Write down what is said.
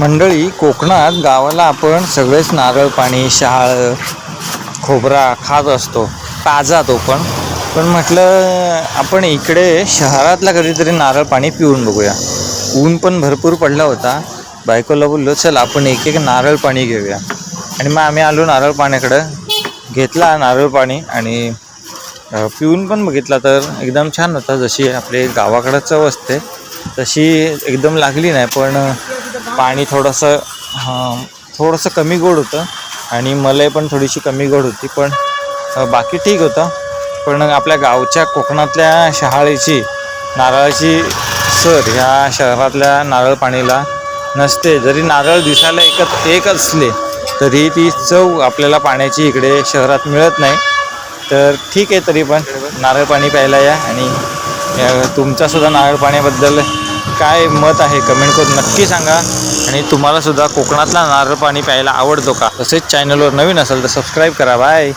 मंडळी कोकणात गावाला आपण सगळेच नारळ पाणी शहाळ खोबरा खात असतो. ताजा तो पण. पण म्हटलं आपण इकडे शहरातला कधीतरी नारळ पाणी पिऊन बघूया. ऊन पण भरपूर पडला होता. बायकोला बोललो चल आपण एक एक नारळ पाणी घेऊया. आणि मग आम्ही आलो नारळ पाण्याकडं. घेतला नारळ पाणी आणि पिऊन पण बघितला तर एकदम छान होता. जशी आपली गावाकडं चव असते तशी एकदम लागली नाही. पण पाणी थोडंसं थोडंसं कमी गोड होतं आणि मलाई पण थोडीशी कमी गोड होती पण बाकी ठीक होतं. पण आपल्या गावच्या कोकणातल्या शहाळीची नारळाची सर ह्या शहरातल्या नारळ पाणीला नसते. जरी नारळ दिसायला एकच एक असले तरी ती चव आपल्याला पाण्याची इकडे शहरात मिळत नाही. तर ठीक आहे तरी पण नारळ पाणी प्यायला या आणि तुमचासुद्धा नारळ पाण्याबद्दल काय मत आहे? कमेंट करून नक्की सांगा. आणि तुम्हालासुद्धा कोकणातला नारळ पाणी प्यायला आवडतो का? तसेच चॅनलवर नवीन असेल तर सबस्क्राईब करा. बाय